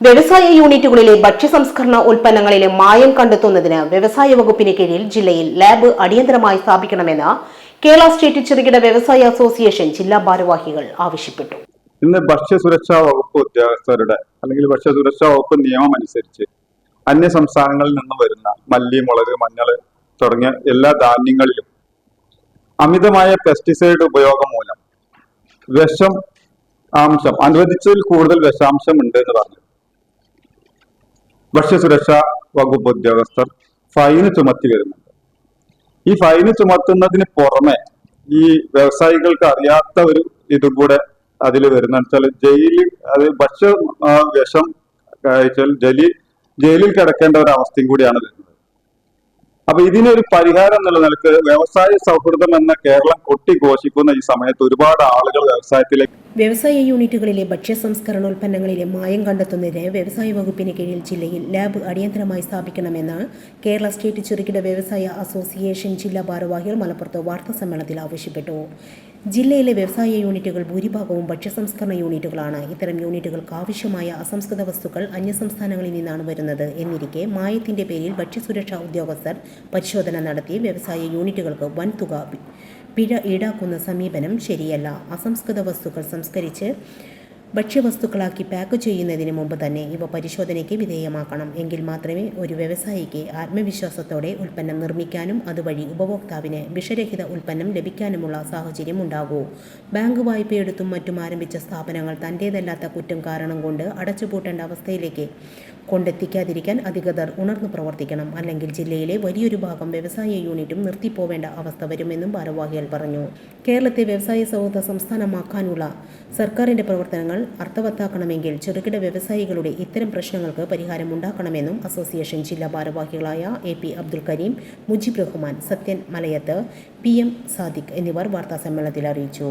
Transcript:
വ്യവസായ യൂണിറ്റുകളിലെ ഭക്ഷ്യസംസ്കരണ ഉൽപ്പന്നങ്ങളിലെ മായം കണ്ടെത്തുന്നതിന് വ്യവസായ വകുപ്പിന് കീഴിൽ ജില്ലയിൽ ലാബ് അടിയന്തരമായി സ്ഥാപിക്കണമെന്ന് കേരള സ്റ്റേറ്റ് ചെറുകിട വ്യവസായ അസോസിയേഷൻ ജില്ലാ ഭാരവാഹികൾ ആവശ്യപ്പെട്ടു. ഇന്ന് ഭക്ഷ്യ ഭക്ഷ്യസുരക്ഷാ വകുപ്പ് ഉദ്യോഗസ്ഥരുടെ അല്ലെങ്കിൽ ഭക്ഷ്യ സുരക്ഷാ വകുപ്പ് നിയമം അനുസരിച്ച് അന്യ സംസ്ഥാനങ്ങളിൽ നിന്ന് വരുന്ന മല്ലി മുളക് മഞ്ഞൾ തുടങ്ങിയ എല്ലാ ധാന്യങ്ങളിലും അമിതമായ പെസ്റ്റിസൈഡ് ഉപയോഗം മൂലം വിഷം അംശം അനുവദിച്ചതിൽ കൂടുതൽ വിഷാംശം ഉണ്ട് എന്ന് പറഞ്ഞു. ഭക്ഷ്യസുരക്ഷാ വകുപ്പ് ഉദ്യോഗസ്ഥർ ഫൈന് ചുമത്തി വരുന്നുണ്ട്. ഈ ഫൈന് ചുമത്തുന്നതിന് പുറമെ ഈ വ്യവസായികൾക്ക് അറിയാത്ത ഒരു ഇതും കൂടെ അതിൽ വരുന്ന വെച്ചാൽ ജയിലിൽ അത് ഭക്ഷ്യ വിഷം കഴിച്ചാൽ ജലി ജയിലിൽ കിടക്കേണ്ട ഒരു അവസ്ഥയും കൂടിയാണ് വരുന്നത്. അപ്പൊ ഇതിനൊരു പരിഹാരം എന്നുള്ള നിലയ്ക്ക് വ്യവസായ സൗഹൃദം എന്ന കേരളം കൊട്ടിഘോഷിക്കുന്ന ഈ സമയത്ത് ഒരുപാട് ആളുകൾ വ്യവസായത്തിലേക്ക് വ്യവസായ യൂണിറ്റുകളിലെ ഭക്ഷ്യ സംസ്കരണോൽപ്പന്നങ്ങളിലെ മായം കണ്ടെത്തുന്നതിന് വ്യവസായ വകുപ്പിന് കീഴിൽ ജില്ലയിൽ ലാബ് അടിയന്തരമായി സ്ഥാപിക്കണമെന്ന് കേരള സ്റ്റേറ്റ് ചെറുകിട വ്യവസായ അസോസിയേഷൻ ജില്ലാ ഭാരവാഹികൾ മലപ്പുറത്ത് വാർത്താ സമ്മേളനത്തിൽ ആവശ്യപ്പെട്ടു. ജില്ലയിലെ വ്യവസായ യൂണിറ്റുകൾ ഭൂരിഭാഗവും ഭക്ഷ്യസംസ്കരണ യൂണിറ്റുകളാണ്. ഇത്തരം യൂണിറ്റുകൾക്ക് ആവശ്യമായ അസംസ്കൃത വസ്തുക്കൾ അന്യസംസ്ഥാനങ്ങളിൽ നിന്നാണ് വരുന്നത് എന്നിരിക്കെ മായത്തിന്റെ പേരിൽ ഭക്ഷ്യസുരക്ഷാ ഉദ്യോഗസ്ഥർ പരിശോധന നടത്തി വ്യവസായ യൂണിറ്റുകൾക്ക് വൻതുക പിഴ ഈടാക്കുന്ന സമീപനം ശരിയല്ല. അസംസ്കൃത വസ്തുക്കൾ സംസ്കരിച്ച് ഭക്ഷ്യവസ്തുക്കളാക്കി പാക്ക് ചെയ്യുന്നതിന് മുമ്പ് തന്നെ ഇവ പരിശോധനയ്ക്ക് വിധേയമാക്കണം. എങ്കിൽ മാത്രമേ ഒരു വ്യവസായിക്ക് ആത്മവിശ്വാസത്തോടെ ഉൽപ്പന്നം നിർമ്മിക്കാനും അതുവഴി ഉപഭോക്താവിന് വിഷരഹിത ഉൽപ്പന്നം ലഭിക്കാനുമുള്ള സാഹചര്യം ഉണ്ടാകൂ. ബാങ്ക് വായ്പയെടുത്തും മറ്റും ആരംഭിച്ച സ്ഥാപനങ്ങൾ തന്റേതല്ലാത്ത കുറ്റം കാരണം കൊണ്ട് അടച്ചുപൂട്ടേണ്ട അവസ്ഥയിലേക്ക് കൊണ്ടെത്തിക്കാതിരിക്കാൻ അധികൃതർ ഉണർന്നു പ്രവർത്തിക്കണം. അല്ലെങ്കിൽ ജില്ലയിലെ വലിയൊരു ഭാഗം വ്യവസായ യൂണിറ്റും നിർത്തിപ്പോവേണ്ട അവസ്ഥ വരുമെന്നും ഭാരവാഹികൾ പറഞ്ഞു. കേരളത്തെ വ്യവസായ സൗഹൃദ സംസ്ഥാനമാക്കാനുള്ള സർക്കാരിന്റെ അർത്ഥവത്താക്കണമെങ്കിൽ ചെറുകിട വ്യവസായികളുടെ ഇത്തരം പ്രശ്നങ്ങൾക്ക് പരിഹാരം ഉണ്ടാക്കണമെന്നും അസോസിയേഷൻ ജില്ലാ ഭാരവാഹികളായ A P Abdul Kareem Mujib Rahman Sathyan Malayath P M Sadiq എന്നിവർ വാർത്താസമ്മേളനത്തിൽ അറിയിച്ചു.